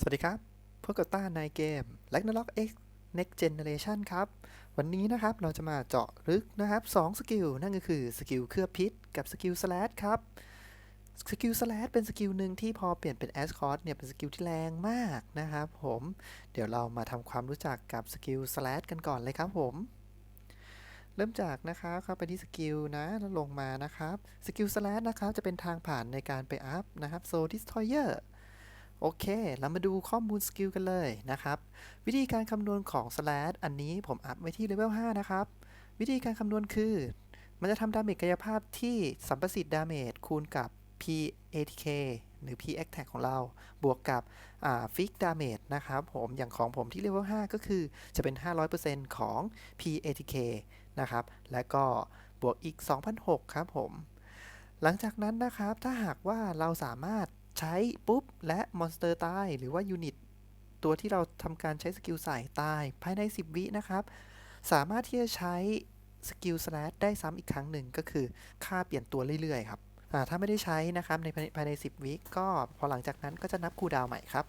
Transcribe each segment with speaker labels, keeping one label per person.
Speaker 1: สวัสดีครับ พวกกับต้าในเกม Ragnarok X Next Generation ครับ วันนี้นะครับเราจะมาเจาะลึกนะครับ2สกิลนั่นก็คือสกิลเคลือบพิษกับสกิลสแลชครับ สกิลสแลชเป็นสกิลหนึ่งที่พอเปลี่ยนเป็นแอสคอร์เนี่ยเป็นสกิลที่แรงมากนะครับผม เดี๋ยวเรามาทำความรู้จักกับสกิลสแลชกันก่อนเลยครับผมเริ่มจากนะครับเข้าไปที่สกิลนะแล้วลงมานะครับ สกิลสแลชนะครับจะเป็นทางผ่านในการไปอัพนะครับโซดิสทอยเออร์ โอเค เรามาดูข้อมูลสกิลกันเลยนะครับ วิธีการคำนวณของ slash อันนี้ผมอัพไว้ที่เลเวล 5 นะครับ วิธีการคำนวณคือ มันจะทำดาเมจกายภาพที่สัมประสิทธิ์ดาเมจคูณกับ p atk หรือ p attack ของเรา บวกกับฟิกดาเมจนะครับผมอย่างของผมที่เลเวล 5 ก็คือจะเป็น 500%ของ p atk นะครับ และก็บวกอีก 2,006ครับผม หลังจากนั้นนะครับถ้าหากว่าเราสามารถ ใช้ปุ๊บและมอนสเตอร์ตายหรือว่ายูนิตตัวที่เราทำการใช้สกิลใส่ตายภายใน 10 วินะครับ สามารถที่จะใช้สกิลสแลชได้ซ้ำอีกครั้งหนึ่งก็คือค่าเปลี่ยนตัวเรื่อยๆครับถ้าไม่ได้ใช้นะครับในภายใน 10 วิก็พอหลังจากนั้นก็จะนับคูดาวใหม่ครับ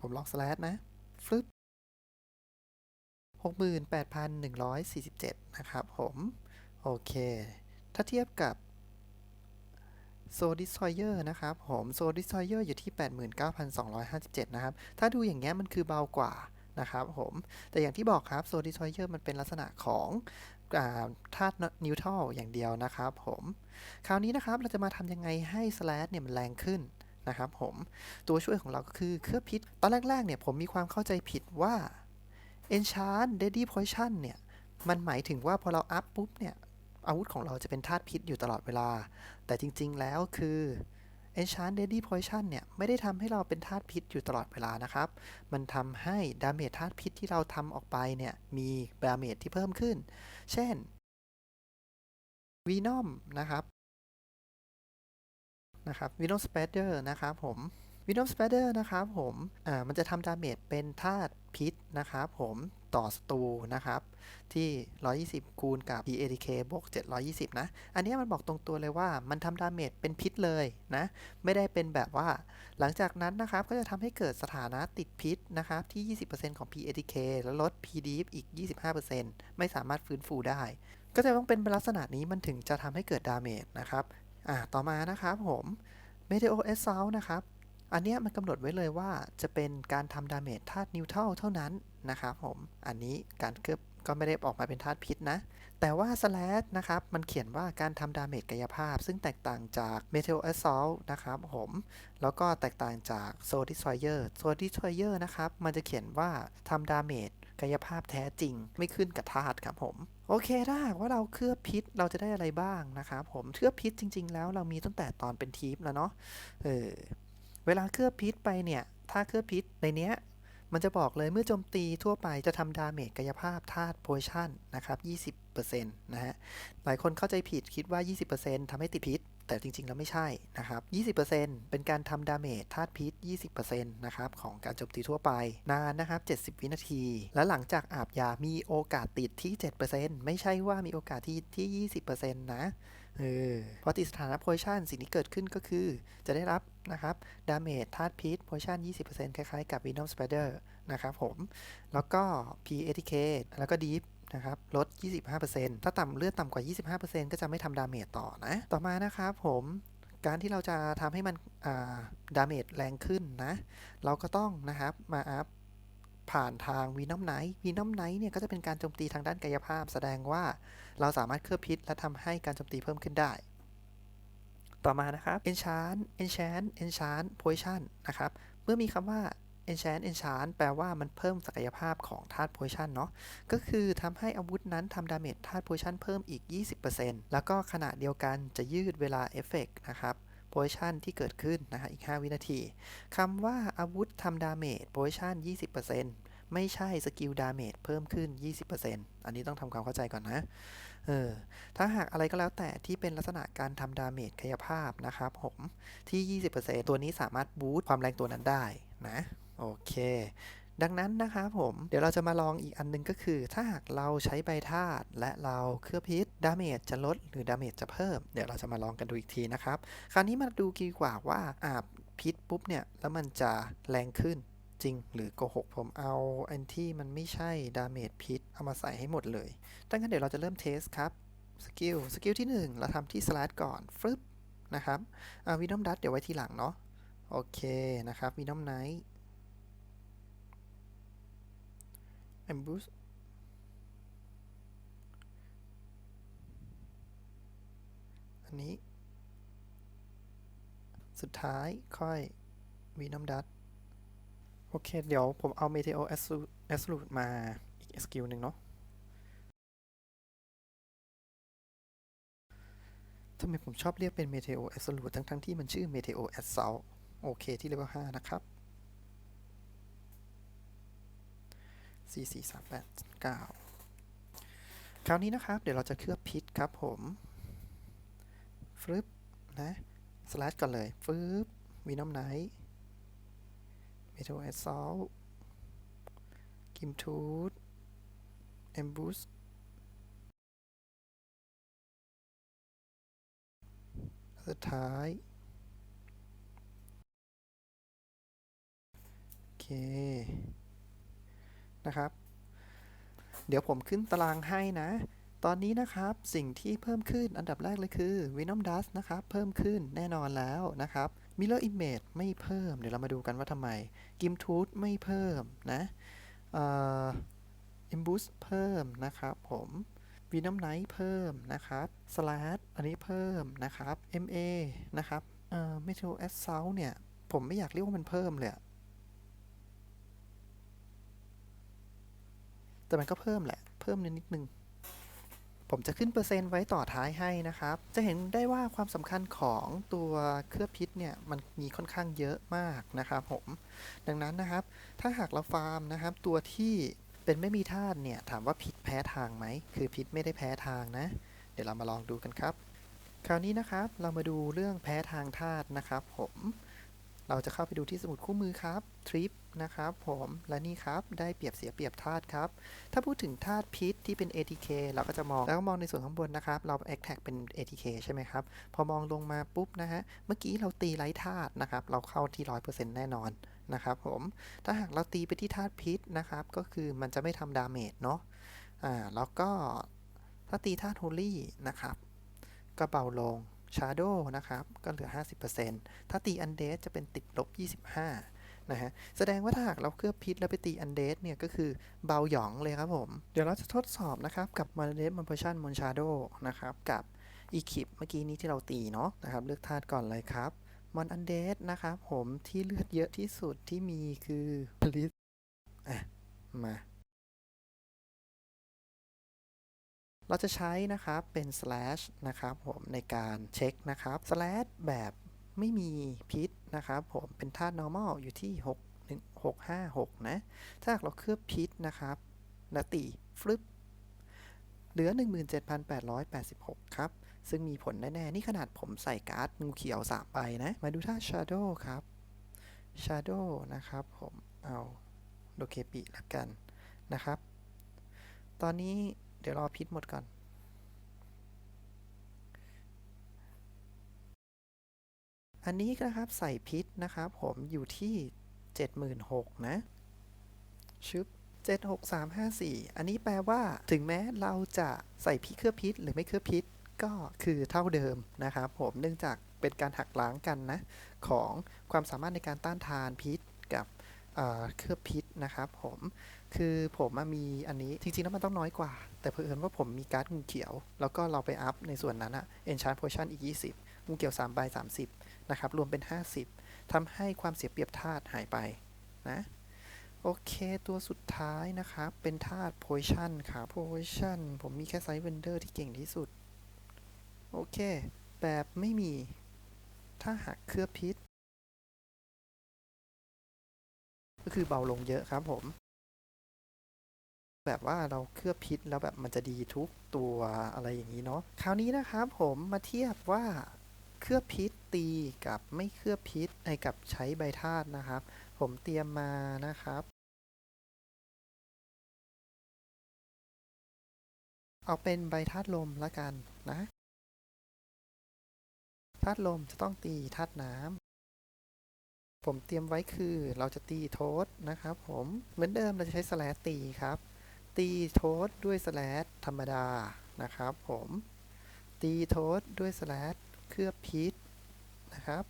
Speaker 1: ผมลองสแลชนะฟลึบ68,147 นะครับผม โอเค ถ้าเทียบกับ โซดิสทอยเออร์นะครับผมโซดิสทอยเออร์อยู่ที่ 89,257 นะครับ ถ้าดูอย่างเงี้ยมันคือเบากว่านะครับผมแต่อย่างที่บอกครับโซดิสทอยเออร์มันเป็นลักษณะของธาตุนิวทรัลอย่างเดียวนะครับผมคราวนี้นะครับเราจะมาทำยังไงให้สแลชเนี่ยมันแรงขึ้นนะครับผมตัวช่วยของเราก็คือเคลือบพิษ ตอนแรกๆเนี่ยผมมีความเข้าใจผิดว่า Enchant Deadly Poison เนี่ยมันหมายถึงว่าพอเราอัพปุ๊บเนี่ย อาวุธของเราจะเป็นธาตุพิษอยู่ตลอดเวลา แต่จริงๆแล้วคือ Enchant Deadly Poison เนี่ย ไม่ได้ทำให้เราเป็นธาตุพิษอยู่ตลอดเวลานะครับ มันทำให้ดาเมจธาตุพิษที่เราทำออกไปเนี่ย มีดาเมจที่เพิ่มขึ้น เช่น Venom นะครับ นะครับ Venom Spider นะครับผม Venom Spider นะครับผมอ่ามันจะทำดาเมจเป็นธาตุพิษนะครับผมต่อศัตรูนะครับ ที่ 120 คูณกับ PATK บวก 720 นะ อันนี้มันบอกตรงตัวเลยว่ามันทำดาเมจเป็นพิษเลยนะ ไม่ได้เป็นแบบว่า หลังจากนั้นนะครับ ก็จะทำให้เกิดสถานะติดพิษนะครับ ที่ 20%ของ PATK แล้วลด PDF อีก 25%ไม่สามารถฟื้นฟูได้ ก็จะต้องเป็นลักษณะนี้มันถึงจะทำให้เกิดดาเมจนะครับ อ่า ต่อมานะครับผม Meteo Assault นะครับ อันนี้มันกำหนดไว้เลยว่าจะเป็นการทำดาเมจธาตุนิวทรัลเท่านั้นนะครับผม อันนี้การเคลือบก็ไม่ได้ออกมาเป็นธาตุพิษนะ แต่ว่า slash นะครับ มันเขียนว่าการทำดาเมจกายภาพ ซึ่งแตกต่างจาก metal assault นะครับผม แล้วก็แตกต่างจาก soul destroyer soul destroyer นะครับ มันจะเขียนว่าทำดาเมจกายภาพแท้จริง ไม่ขึ้นกับธาตุครับผมโอเคถ้าหากว่าเราเคลือบพิษเราจะได้อะไรบ้างนะครับผมเคลือบพิษจริง ๆ แล้วเรามีตั้งแต่ตอนเป็นทีฟแล้วเนาะเออ วลาเคลือบพิษไปเนี่ย ถ้าเคลือบพิษในเนี้ย มันจะบอกเลยเมื่อโจมตีทั่วไปจะทำดาเมจกายภาพธาตุโพชั่นนะครับ 20%นะฮะ หลายคนเข้าใจผิดคิดว่า 20%ทำให้ติดพิษ แต่จริง ๆ แล้วไม่ใช่นะครับ 20%เป็นการทำดาเมจธาตุพิษ 20%นะครับของการโจมตีทั่วไป นานนะครับ 70 วินาที และหลังจากอาบยามีโอกาสติดที่ 7%ไม่ใช่ว่ามีโอกาสที่ที่ 20%นะ เออพอติดสถานะโพชั่นสิ่งที่เกิดขึ้นก็คือ จะได้รับนะครับดาเมจธาตุพิษโพชั่น 20%คล้ายๆ กับ Venom Spider นะครับผม แล้วก็ PATK แล้วก็ Deep นะครับลด 25%ถ้าต่ำเลือดต่ำกว่า 25%ก็จะไม่ทำดาเมจต่อนะ ต่อมานะครับผมการที่เราจะทำให้มันดาเมจแรงขึ้นนะ เราก็ต้องนะครับมาอัพ ผ่านทางวีนอมไนท์วีนอมไนท์เนี่ยก็จะเป็นการโจมตีทางด้านกายภาพ แสดงว่าเราสามารถเคลือบพิษ และทำให้การโจมตีเพิ่มขึ้นได้ ต่อมานะครับ enchant enchant enchant poison นะครับ เมื่อมีคำว่า enchant enchant แปลว่ามันเพิ่มศักยภาพของธาตุ poison เนาะก็คือทำให้อาวุธนั้นทำดาเมจธาตุ poison เพิ่มอีก 20%แล้วก็ขณะเดียวกันจะยืดเวลาเอฟเฟกนะครับ poison ที่เกิดขึ้นนะฮะอีก 5 วินาทีคำว่าอาวุธทำดาเมจ poison 20%ไม่ใช่สกิลดาเมจเพิ่มขึ้น 20%อันนี้ต้องทำความเข้าใจก่อนนะ เออ ถ้าหากอะไรก็แล้วแต่ที่เป็นลักษณะการทำดาเมจกายภาพนะครับผมที่ 20%ตัวนี้สามารถบูตความแรงตัวนั้นได้นะ โอเค ดังนั้นนะครับผมเดี๋ยวเราจะมาลองอีกอันนึงก็คือ ถ้าหากเราใช้ใบธาตุและเราเคลือบพิษดาเมจจะลดหรือดาเมจจะเพิ่ม เดี๋ยวเราจะมาลองกันดูอีกทีนะครับ คราวนี้มาดูดีกว่าว่าอ่าพิษปุ๊บเนี่ยแล้วมันจะแรงขึ้นจริงหรือโกหกผมเอาอันที่มันไม่ใช่ดาเมจพิษเอามาใส่ให้หมดเลยดังนั้นเดี๋ยวเราจะเริ่มเทสครับสกิลสกิลที่ 1 เราทำที่สลัดก่อนฟึบนะครับวินอมดัตเดี๋ยวไว้ทีหลังเนาะโอเคนะครับวินอมไนท์ แอมบูสอันนี้ สุดท้ายค่อยวีนอมดัตโอเค เดี๋ยวผมเอา Meteo Absolute มาอีกสกิลหนึ่งเนาะทำไมผมชอบเรียกเป็น Meteo Absolute ทั้งทั้งที่มันชื่อ Meteo Assault โอเคที่เลเวล5นะครับ 4 4 3 8 9 คราวนี้นะครับ เดี๋ยวเราจะเคลือบพิษครับผมฟึบนะสลัดก่อนเลยฟึบวีนอมไนท์เมทัลแอสซอลกิมทูดเอมบูสสุดท้ายโอเค นะครับ เดี๋ยวผมขึ้นตารางให้นะ ตอนนี้นะครับสิ่งที่เพิ่มขึ้นอันดับแรกเลยคือ Venom Dust นะครับ เพิ่มขึ้นแน่นอนแล้วนะครับ Mirror Image ไม่เพิ่ม เดี๋ยวเรามาดูกันว่าทำไม Gim Tooth ไม่เพิ่มนะเอ่อ Emboost เพิ่มนะครับผม Venom Knight เพิ่มนะครับ Slash อันนี้เพิ่มนะครับ MA นะครับเอ่อ Metal Assault เนี่ย ผมไม่อยากเรียกว่ามันเพิ่มเลย แต่มันก็เพิ่มแหละ เพิ่มนิดนึง ผมจะขึ้นเปอร์เซ็นต์ไว้ต่อท้ายให้นะครับ จะเห็นได้ว่าความสำคัญของตัวเคลือบพิษเนี่ย มันมีค่อนข้างเยอะมากนะครับผม ดังนั้นนะครับ ถ้าหากเราฟาร์มนะครับ ตัวที่เป็นไม่มีธาตุเนี่ย ถามว่าพิษแพ้ทางไหม คือพิษไม่ได้แพ้ทางนะ เดี๋ยวเรามาลองดูกันครับ คราวนี้นะครับ เรามาดูเรื่องแพ้ทางธาตุนะครับ ผม เราจะเข้าไปดูที่สมุดคู่มือครับทริป นะครับผมและนี่ครับได้เปรียบเสียเปรียบธาตุครับ ถ้าพูดถึงธาตุพิษที่เป็น ATK เราก็จะมองแล้วก็มองในส่วนข้างบนนะครับ เรา a อ t a g เป็น ATK ใช่ไหมครับ พอมองลงมาปุ๊บนะฮะเมื่อกี้เราตีไร้ธาตุนะครับ เราเข้าที่100%แน่นอนนะครับผมถ้าหากเราตีไปที่ธาตุพิษนะครับ ก็คือมันจะไม่ทำดาเมจเนาะอ่าแล้วก็ถ้าตีธาตุโฮลี่นะครับ ก็เบาลง Shadow นะครับ ก็เหลือ 50%ถ้าตี Undead จะเป็นติดลบ 25 นะฮะ แสดงว่าถ้าหากเราเคลือบพิษแล้วไปตี Undead เนี่ยก็คือเบาหยองเลยครับผม เดี๋ยวเราจะทดสอบนะครับกับ m a n d e d m a n p o r t i o n m o n Shadow นะครับกับ e q u i p เมื่อกี้นี้ที่เราตีเนาะนะครับ เลือกธาตุก่อนเลยครับมอนอันเดสนะครับผมที่เลือดเยอะที่สุดที่มีคือพลิสอะมาเราจะใช้นะครับเป็น slash นะครับผมในการเช็คนะครับ slash แบบไม่มีพิษ นะครับผมเป็นธาตุ normal อยู่ที่ 6 1 6 5 6 นะ ถ้าเราเคลือบพิษนะครับและตีฟลึบเหลือ 17,886 ครับ ซึ่งมีผลแน่ ๆ นี่ขนาดผมใส่การ์ดงูเขียว 3 ใบนะ มาดูท่า shadow ครับ shadow นะครับผมเอาโดเคปิละกันนะครับ ตอนนี้เดี๋ยวรอพิษหมดก่อน อันนี้นะครับใส่พิษนะครับ ผมอยู่ที่ 76,000นะชึบ76354 อันนี้แปลว่าถึงแม้เราจะใส่พิษเคลือบพิษหรือไม่เคลือบพิษก็คือเท่าเดิมนะครับ ผมเนื่องจากเป็นการหักล้างกันนะ ของความสามารถในการต้านทานพิษกับเคลือบพิษนะครับผมคือผมมีอันนี้จริงๆแล้วมันต้องน้อยกว่า แต่เพิ่นว่าผมมีการ์ดงูเขียว แล้วก็เราไปอัพในส่วนนั้นอะ enchant potion อีก 20 งูเขียว3ใบ30 นะครับรวมเป็น 50ทำให้ความเสียเปรียบธาตุหายไปนะโอเคตัวสุดท้ายนะครับ เป็นธาตุ potion ครับ potion ผมมีแค่ไซส์เวนเดอร์ที่เก่งที่สุด โอเค แบบไม่มี ถ้าหากเคลือบพิษ ก็คือเบาลงเยอะครับผม แบบว่าเราเคลือบพิษแล้วแบบมันจะดีทุกตัวอะไรอย่างนี้เนาะ คราวนี้นะครับผมมาเทียบว่าเคลือบพิษ ตีกับไม่เคลือบพิษไอกับใช้ใบธาตุนะครับ ผมเตรียมมานะครับ เอาเป็นใบธาตุลมละกันนะธาตุลมจะต้องตีธาตุน้ำผมเตรียมไว้คือเราจะตีโทสนะครับ ผมเหมือนเดิมเราจะใช้สแลชตีครับ ตีโทสด้วยสแลชธรรมดานะครับ ผมตีโทสด้วยสแลชเคลือบพิษ นะครับ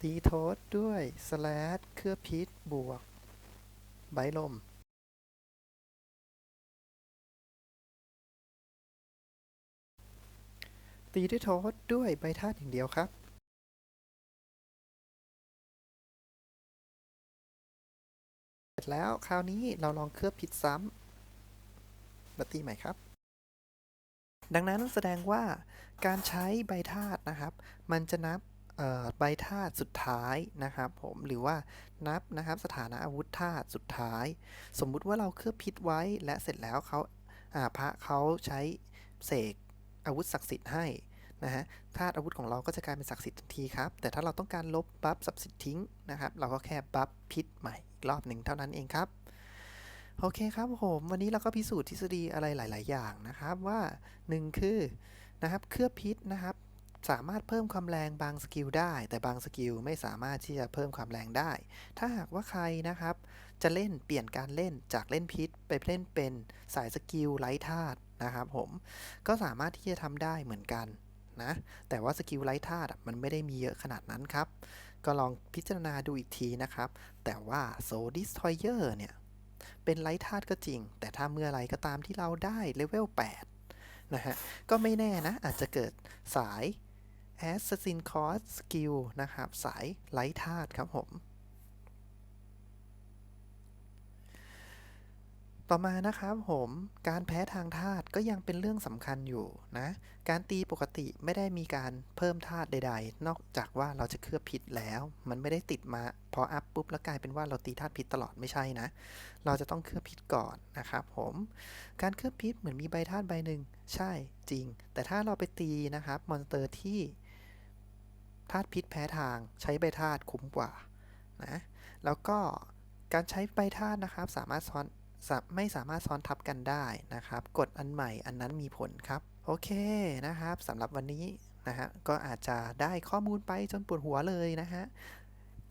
Speaker 1: ตีโทสด้วยสแลชเคลือพิษบวก ใบลม ตีด้วยโทสด้วยใบธาตุอย่างเดียวครับเสร็จแล้วคราวนี้เราลองเคลือบพิษซ้ำ มาตีใหม่ครับดังนั้นแสดงว่าการใช้ใบธาตุนะครับ มันจะนับใบธาตุสุดท้ายนะครับผมหรือว่านับนะครับสถานะอาวุธธาตุสุดท้าย สมมุติว่าเราเคลือบพิษไว้และเสร็จแล้วเขาาพระเขาใช้เสกอาวุธศักดิ์สิทธิ์ให้นะฮะธาตุอาวุธของเราก็จะกลายเป็นศักดิ์สิทธิ์ทันทีครับ แต่ถ้าเราต้องการลบบัฟศักดิ์สิทธิ์ทิ้งนะครับ เราก็แค่บัฟพิษใหม่อีกรอบหนึ่งเท่านั้นเองครับ โอเคครับผมวันนี้เราก็พิสูจน์ทฤษฎีอะไรหลาย ๆ อย่างนะครับว่า 1 คือนะครับเคลือบพิษนะครับสามารถเพิ่มความแรงบางสกิลได้ แต่บางสกิลไม่สามารถที่จะเพิ่มความแรงได้ ถ้าหากว่าใครนะครับ จะเล่นเปลี่ยนการเล่นจากเล่นพิษ ไปเล่นเป็นสายสกิลไร้ธาตุนะครับผมก็สามารถที่จะทำได้เหมือนกันนะแต่ว่าสกิลไร้ธาตุมันไม่ได้มีเยอะขนาดนั้นครับ ก็ลองพิจารณาดูอีกทีนะครับ แต่ว่าโซดิสทอยเออร์เนี่ย เป็นไร้ธาตุก็จริง แต่ถ้าเมื่อไรก็ตามที่เราได้เลเวล8นะฮะ ก็ไม่แน่นะ อาจจะเกิดสาย Assassin Cross Skill นะครับ สายไร้ธาตุครับผม ต่อมานะครับผมการแพ้ทางธาตุก็ยังเป็นเรื่องสำคัญอยู่นะ การตีปกติไม่ได้มีการเพิ่มธาตุใด ๆ นอกจากว่าเราจะเคลือบพิษแล้ว มันไม่ได้ติดมาพออัพปุ๊บแล้วกลายเป็นว่าเราตีธาตุพิษตลอดไม่ใช่นะ เราจะต้องเคลือบพิษก่อนนะครับผมการเคลือบพิษเหมือนมีใบธาตุใบหนึ่งใช่จริง แต่ถ้าเราไปตีนะครับมอนสเตอร์ที่ธาตุพิษแพ้ทางใช้ใบธาตุคุ้มกว่านะแล้วก็การใช้ใบธาตุนะครับสามารถซ้อน ไม่สามารถซ้อนทับกันได้นะครับกดอันใหม่อันนั้นมีผลครับ โอเคนะครับสำหรับวันนี้นะฮะก็อาจจะได้ข้อมูลไปจนปวดหัวเลยนะฮะ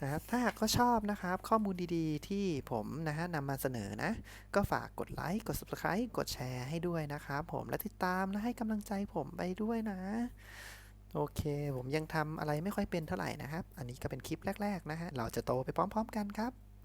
Speaker 1: นะครับถ้าหากก็ชอบนะครับ ข้อมูลดีๆ ที่ผมนะฮะนำมาเสนอนะ ก็ฝากกดไลค์กด subscribe กดแชร์ให้ด้วยนะครับผมและติดตามและให้กำลังใจผมไปด้วยนะ โอเค ผมยังทำอะไรไม่ค่อยเป็นเท่าไหร่นะครับ อันนี้ก็เป็นคลิปแรก ๆ นะฮะเราจะโตไปพร้อม ๆ กันครับ